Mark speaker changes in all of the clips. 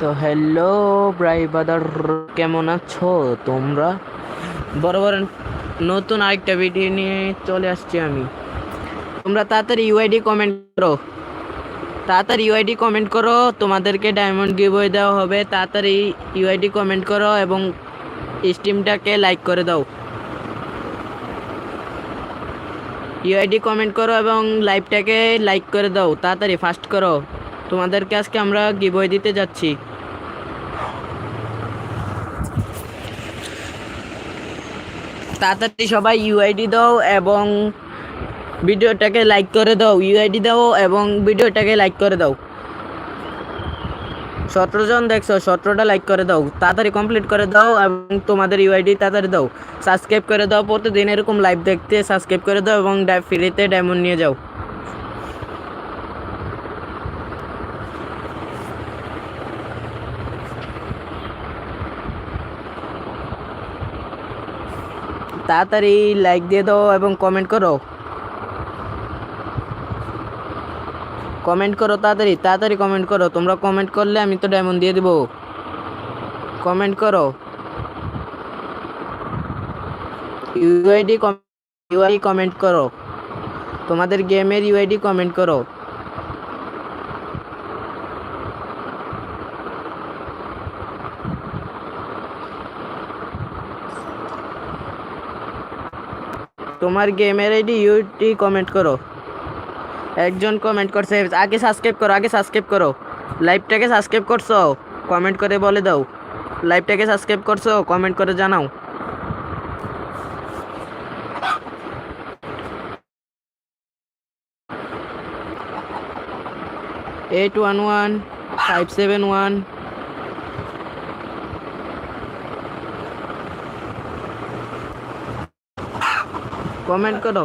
Speaker 1: তো হ্যালো ব্রাই বাদার কেমন আছো তোমরা? বড় নতুন আরেকটা ভিডিও নিয়ে চলে আসছি আমি। তোমরা তাড়াতাড়ি ইউআইডি কমেন্ট করো। তাড়াতাড়ি ইউআইডি কমেন্ট করো, তোমাদেরকে ডায়মন্ড গিভওয়ে দেওয়া হবে। তাড়াতাড়ি ইউআইডি কমেন্ট করো এবং স্টিমটাকে লাইক করে দাও। ইউআইডি কমেন্ট করো এবং লাইভটাকে লাইক করে দাও। তাড়াতাড়ি ফাস্ট করো। তোমাদেরকে আজকে আমরা গিভওয়ে দিতে যাচ্ছি। তাড়াতাড়ি সবাই ইউআইডি দাও এবং ভিডিওটাকে লাইক করে দাও ইউআইডি দাও এবং ভিডিওটাকে লাইক করে দাও। সতেরো জন দেখছ, সতেরোটা লাইক করে দাও। তাড়াতাড়ি কমপ্লিট করে দাও এবং তোমাদের ইউআইডি তাড়াতাড়ি দাও। সাবস্ক্রাইব করে দাও, প্রতিদিন এরকম লাইভ দেখতে সাবস্ক্রাইব করে দাও এবং ফ্রিতে ডায়মন্ড নিয়ে যাও। তাড়াতাড়ি লাইক দিয়ে দাও এবং কমেন্ট করো। কমেন্ট করো তাড়াতাড়ি তাড়াতাড়ি কমেন্ট করো। তোমরা কমেন্ট করলে আমি তো ডায়মন্ড দিয়ে দেবো। কমেন্ট করো। ইউআইডি ইউআইডি কমেন্ট করো। তোমাদের গেমের ইউআইডি কমেন্ট করো। তোমার গেমের আইডি ইউটি কমেন্ট করো। একজন কমেন্ট করছে, আগে সাবস্ক্রাইব করো, আগে সাবস্ক্রাইব করো। লাইভটাকে সাবস্ক্রাইব করছ কমেন্ট করে বলে দাও। লাইভটাকে সাবস্ক্রাইব করছ কমেন্ট করে জানাও। Eight one one five seven one comment করো।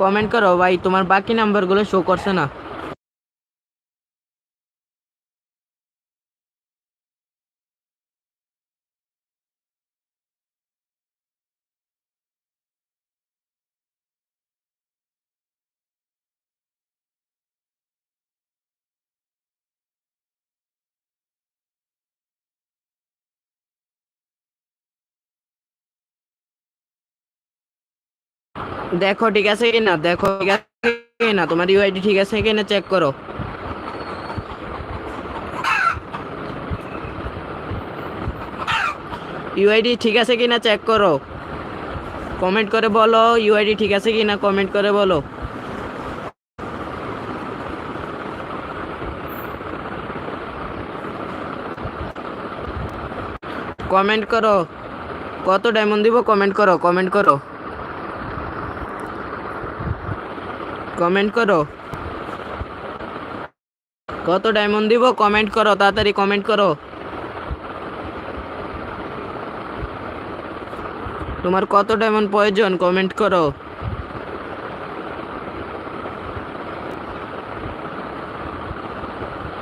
Speaker 1: কমেন্ট করো ভাই তোমার বাকি নাম্বারগুলো শো করছে না। দেখো, ঠিক আছে কি না দেখো, ঠিক আছে কিনা? তোমার ইউআইডি ঠিক আছে কি না চেক করো ইউআইডি ঠিক আছে কিনা চেক করো। কমেন্ট করে বলো ইউআইডি ঠিক আছে কি না কমেন্ট করে বলো। কমেন্ট করো। কত ডায়মন্ড দিব? কমেন্ট করো কমেন্ট করো। কমেন্ট করো। কত ডায়মন্ড দিব? কমেন্ট করো, তাড়াতাড়ি কমেন্ট করো। তোমার কত ডায়মন্ড প্রয়োজন? কমেন্ট করো।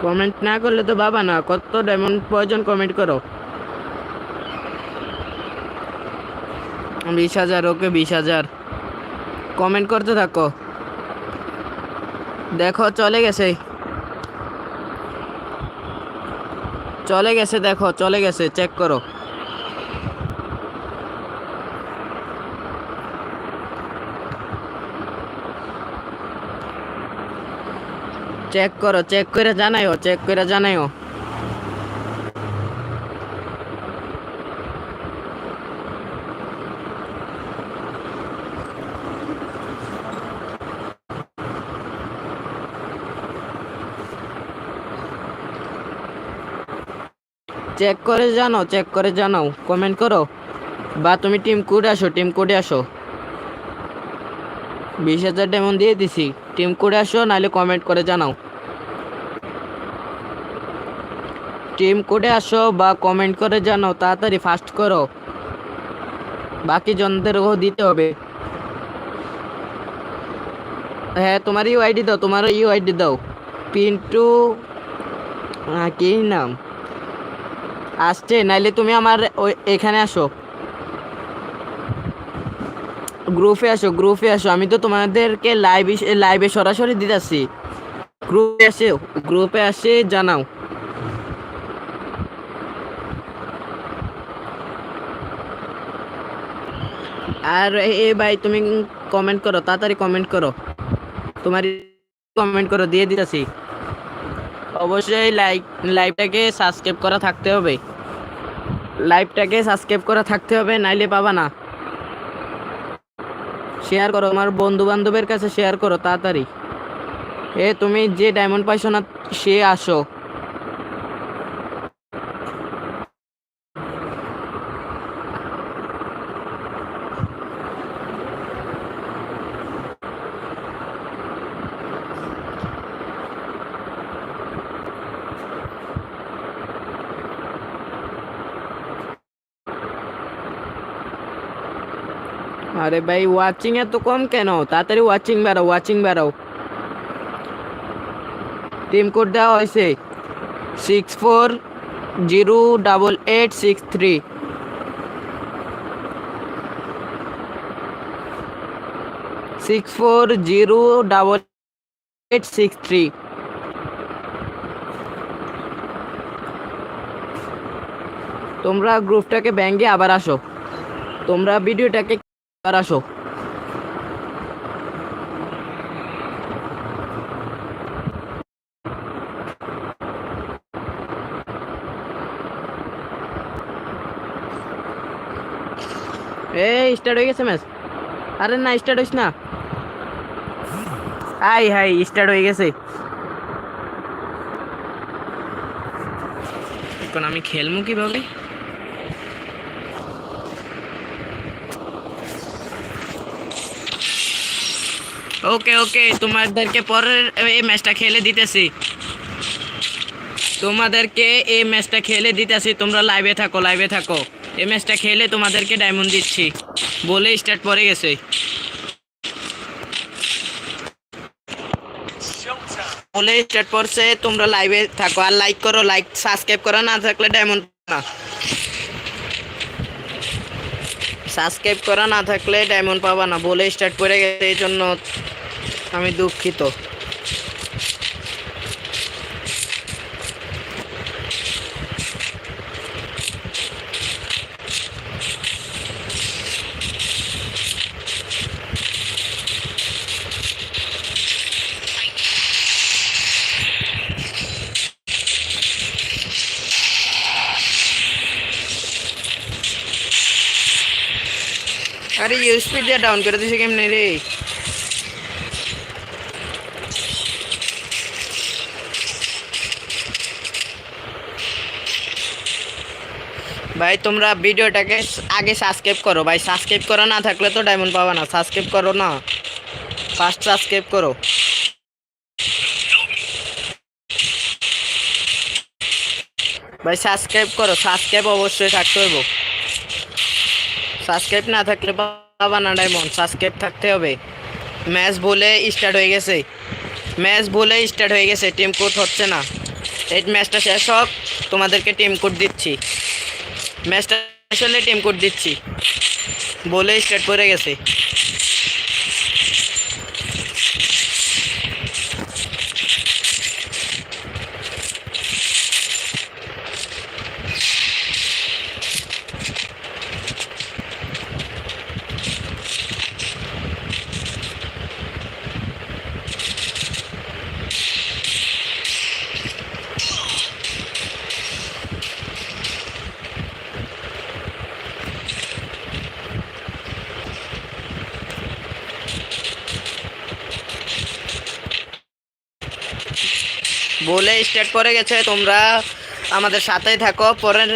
Speaker 1: কমেন্ট না করলে তো বাবা না, কত ডায়মন্ড প্রয়োজন? কমেন্ট করো। বিশ হাজার, ওকে বিশ হাজার। কমেন্ট করতে থাকো। দেখো, চলে গেছে। চলে গেছে, দেখো, চলে গেছে চেক করো। চেক করো চেক করে জানাইও চেক করে জানাইও। চেক করে জানো চেক করে জানাও। কমেন্ট করো। বা তুমি টিম কোডে আসো টিম কোডে আসো। বিশ হাজার ডেমন দিয়ে দিছি। টিম কোডে আসো, নাহলে কমেন্ট করে জানাও। টিম কোডে আসো বা কমেন্ট করে জানাও, তাড়াতাড়ি ফাস্ট করো। বাকি জনদেরও দিতে হবে। হ্যাঁ তোমার ইউ আইডি দাও তোমার ইউ আইডি দাও। পিন্টু কি নাম? আসছে, নাইলে তুমি আমার ওই এখানে আসো। গ্রুপে আসো গ্রুপে আসো। আমি তো তোমাদেরকে লাইভ লাইভে সরাসরি দিতেছি। গ্রুপে আসে গ্রুপে আসে, জানাও। আর এ- এ ভাই, তুমি কমেন্ট করো, তাড়াতাড়ি কমেন্ট করো। তোমার কমেন্ট করো, দিয়ে দিতেছি। অবশ্যই লাইক লাইভটাকে সাবস্ক্রাইব করা থাকতে হবে। লাইভটাকে সাবস্ক্রাইব করা থাকতে হবে, নাইলে পাবা না। শেয়ার করো, আমার বন্ধু বান্ধবের কাছে শেয়ার করো, তাড়াতাড়ি। এ, তুমি যে ডায়মন্ড পাইছো না, সে আসো। আরে ভাই ওয়াচিং এত কম কেন তাড়াতাড়ি ওয়াচিং বাড়াও ওয়াচিং বাড়াও টিম কোড দেওয়া হয়েছে six four zero double eight six three six four zero double eight six three তোমরা গ্রুপটাকে ব্যাঙ্গে আবার আসো তোমরা ভিডিওটাকে আবার আসো। এই স্টার্ট হয়ে গেছে ম্যাচ আরে না স্টার্ট হইস না। হাই হাই স্টার্ট হয়ে গেছে। এখন আমি খেলব কীভাবে? ওকে ওকে তোমাদেরকে পরের এই ম্যাচটা খেলে দিতেছি। তোমাদেরকে এই ম্যাচটা খেলে দিতেছি, তোমরা লাইভে থাকো লাইভে থাকো। এই ম্যাচটা খেলে তোমাদেরকে ডায়মন্ড দিচ্ছি। বলে স্টার্ট পরে গেছে। বলে স্টার্ট পড়ছে, তোমরা লাইভে থাকো। আর লাইক করো লাইক সাবস্ক্রাইব করো, না থাকলে ডায়মন্ড না। সাবস্ক্রাইব করা, না থাকলে ডায়মন্ড পাবা না। বলে স্টার্ট পড়ে গেছে, এই জন্য আমি দুঃখিত। আরে ইউএসপি দিয়ে ডাউন করে দিছে কেমনে রে? ভাই, তোমরা ভিডিওটাকে আগে সাবস্ক্রাইব করো। ভাই সাবস্ক্রাইব করা না থাকলে তো ডায়মন্ড পাবা না। সাবস্ক্রাইব করো না। ফার্স্ট সাবস্ক্রাইব করো। ভাই সাবস্ক্রাইব করো। সাবস্ক্রাইব অবশ্যই থাকতে হবে সাবস্ক্রাইব না থাকলে পাবা না ডায়মন্ড সাবস্ক্রাইব থাকতে হবে। ম্যাচ বলে স্টার্ট হয়ে গেছে। ম্যাচ বলে স্টার্ট হয়ে গেছে। টিম কোড হচ্ছে না। এই ম্যাচটা শেষ হোক। তোমাদেরকে টিম কোড দিচ্ছি। ম্যাচটা আসলে টেম কোড দিচ্ছি। বলে স্টার্ট করে গেছে। বলে স্টার্ট করে গেছে, তোমরা আমাদের সাথেই থাকো। পরের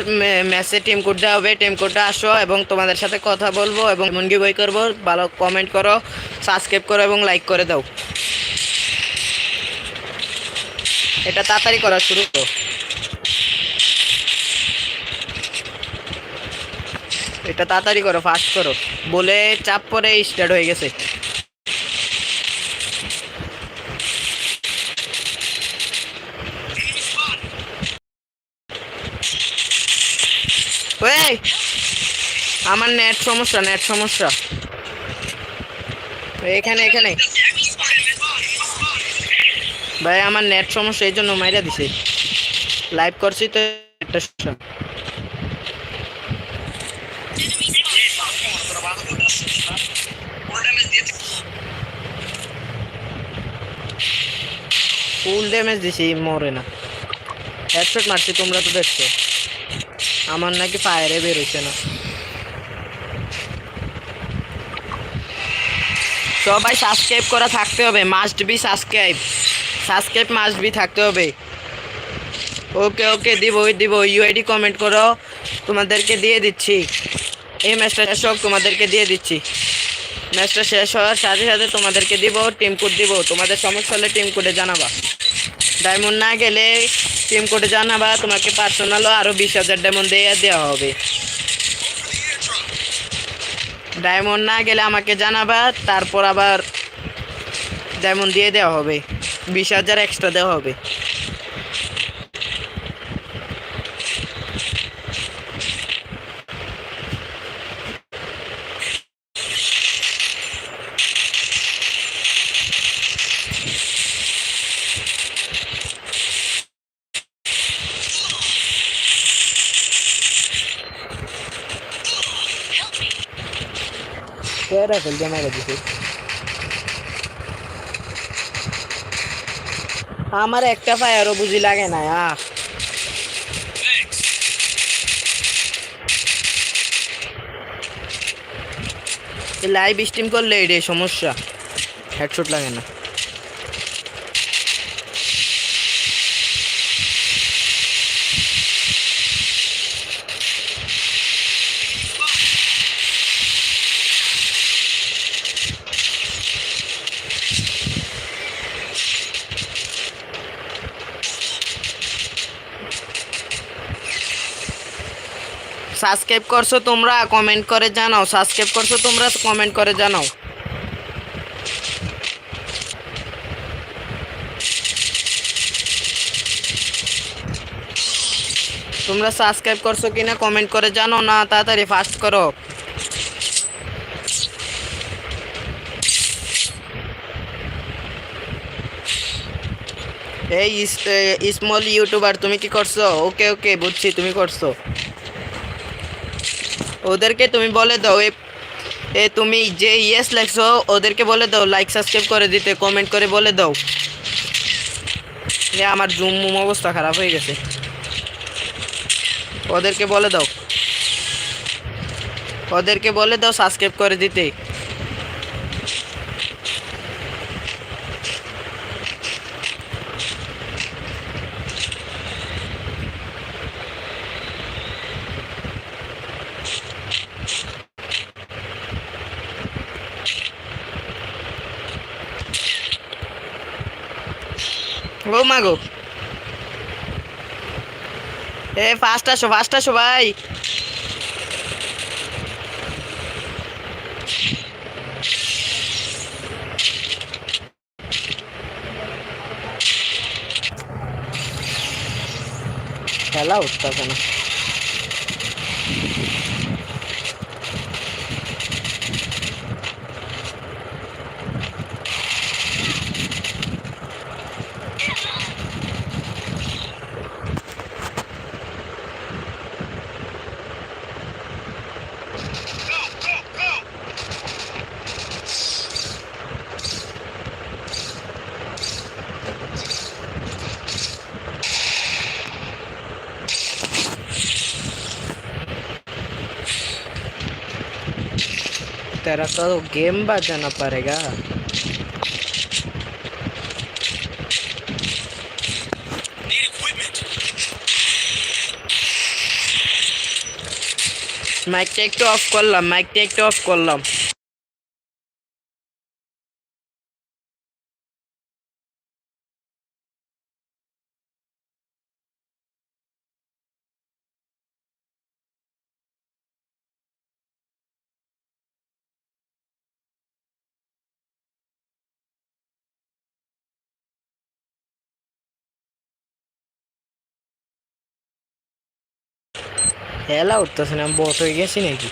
Speaker 1: ম্যাচে টিম কোড হবে টিম কোডটা আসো এবং তোমাদের সাথে কথা বলব এবং মনগি বই করব। ভালো কমেন্ট করো সাবস্ক্রাইব করো এবং লাইক করে দাও। এটা তাড়াতাড়ি করা শুরু করো। এটা তাড়াতাড়ি করো ফাস্ট করো। বলে চাপ পরে স্টার্ট হয়ে গেছে। ভাই আমার নেট সমস্যা নেট সমস্যা। এখানে এখানে। ভাই, আমার নেট সমস্যা, এই জন্য মাইরা দিছে। লাইভ করছি তো, একটা। ফুল ড্যামেজ দিছি, মরে না। হেডশট মারছি, তোমরা তো দেখছ। আমার নাকি ফায়ারে বেরোচ্ছে না। সবাই সাবস্ক্রাইব করা থাকতে হবে must be subscribe subscribe must be থাকতে হবে। ওকে ওকে, দিব দিব ইউআইডি কমেন্ট করো। তোমাদেরকে দিয়ে দিচ্ছি। এই ম্যাচটা শেষ হোক, তোমাদেরকে দিয়ে দিচ্ছি। ম্যাচটা শেষ হওয়ার সাথে সাথে তোমাদেরকে দিব টিম কোড দিব। তোমাদের সমস্যা হলে টিম কোডে জানাবা। ডায়মন্ড না গেলে টিম কোডে জানাবা, তোমাকে পার্সোনালও আরও বিশ হাজার ডায়মন্ড দিয়ে দেওয়া হবে। ডায়মন্ড না গেলে আমাকে জানাবা, তারপর আবার ডায়মন্ড দিয়ে দেওয়া হবে। বিশ হাজার এক্সট্রা দেওয়া হবে। Rifle dia মেরে দিছে আমার একটা ফায়ারও বুঝি লাগে না আহ লাইভ স্ট্রিম করলে এটাই সমস্যা হেডশট লাগে না সাবস্ক্রাইব করছ তোমরা কমেন্ট করে জানাও। সাবস্ক্রাইব করছ তোমরা কমেন্ট করে জানাও। তোমরা সাবস্ক্রাইব করছ কিনা কমেন্ট করে জানো না, তাড়াতাড়ি ফাস্ট করো। এই স্মল ইউটিউবার তুমি কি করছ? ওকে ওকে বুঝছি, তুমি করছ। ওদেরকে তুমি বলে দাও, এ তুমি যে ইয়েস লেখছো, ওদেরকে বলে দাও লাইক সাবস্ক্রাইব করে দিতে কমেন্ট করে বলে দাও। আমার জুম মুম অবস্থা খারাপ হয়ে গেছে। ওদেরকে বলে দাও। ওদেরকে বলে দাও সাবস্ক্রাইব করে দিতে। মাগো। এ ফাস্ট আসো ফাস্ট আসো ভাই। খেলা উঠতেছে না तेरा तो गेम बजाना पड़ेगा মাইকটা একটু অফ করলাম মাইকটা একটু অফ করলাম হেলা উঠতেছে না বট হয়ে গেছি নাকি?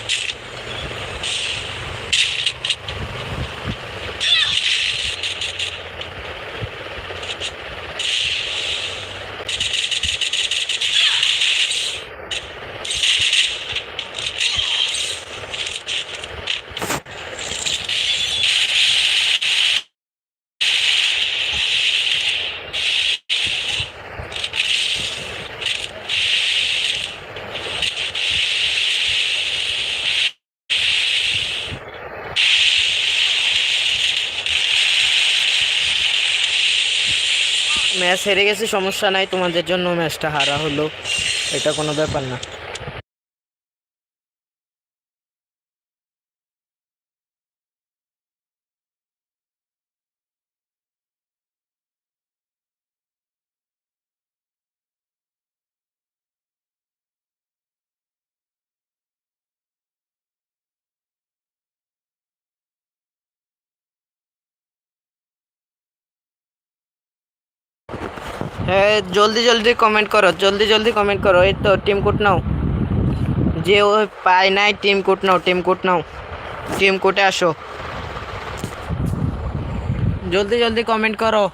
Speaker 1: ম্যাচ হেরে গেছে সমস্যা নাই তোমাদের জন্য ম্যাচটা হারা হলো এটা কোনো ব্যাপার না। জলদি জলদি কমেন্ট করো, জলদি জলদি কমেন্ট করো, এই তো টিম কোট নাও। যে ও পায় নাই টিম কোট নাও টিম কোট নাও। টিম কোটে আসো। জলদি জলদি কমেন্ট করো।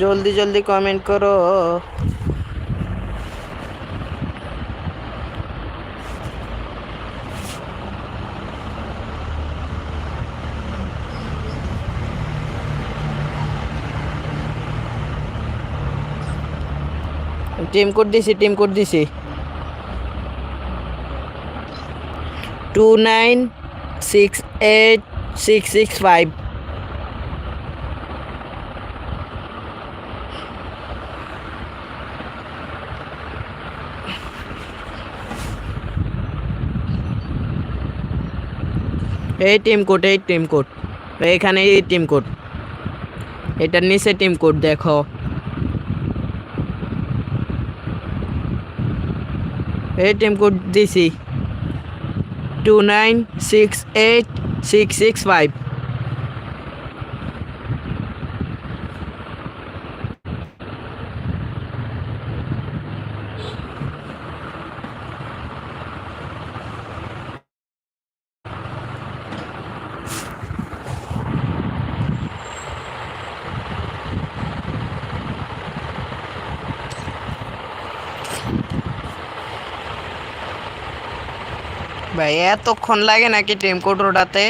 Speaker 1: জলদি জলদি কমেন্ট করো। টিম কোড দিছি, টিম কোড দিছি। Two nine six eight six six five. এই টিম কোড, এই টিম কোড। এইখানে এই টিম কোড। এটার নিচে টিম কোড দেখো। এই টিম কোড দিছি two nine six eight six six five ভাই, এতক্ষণ লাগে নাকি টিম কোড ওটাতে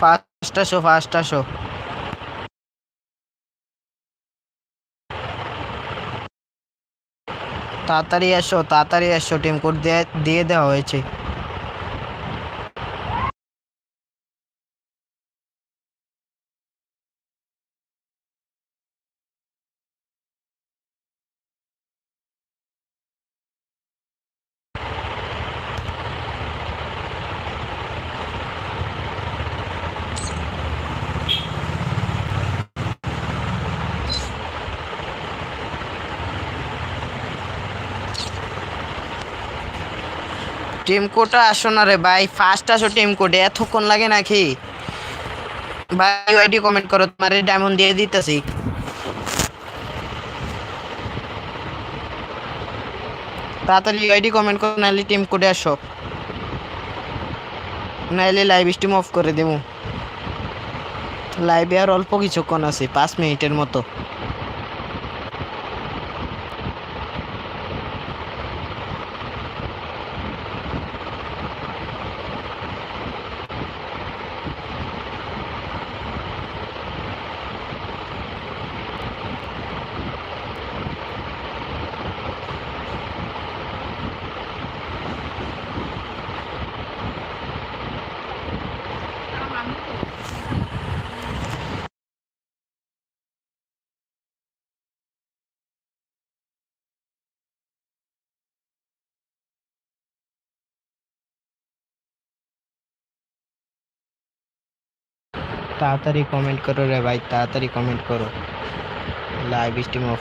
Speaker 1: ফার্স্ট আসো ফার্স্ট আসো। তাড়াতাড়ি আসো তাড়াতাড়ি আসো, টিম কোড দিয়ে দিয়ে দেওয়া হয়েছে। টিম কোডটা আসো না রে ভাই ফার্স্ট আসো টিম কোডে, এতক্ষণ লাগে নাকি? ভাই আইডি কমেন্ট করো, তোমার ডায়মন্ড দিয়ে দিতেছি। তাড়াতাড়ি আইডি কমেন্ট করো, নাহলে টিম কোডে আসো। নাহলে লাইভ স্ট্রিম অফ করে দেবো। লাইভে আর অল্প কিছুক্ষণ আছে, পাঁচ মিনিটের মতো। তাড়াতাড়ি কমেন্ট করো রে ভাই তাড়াতাড়ি কমেন্ট করো। Live stream of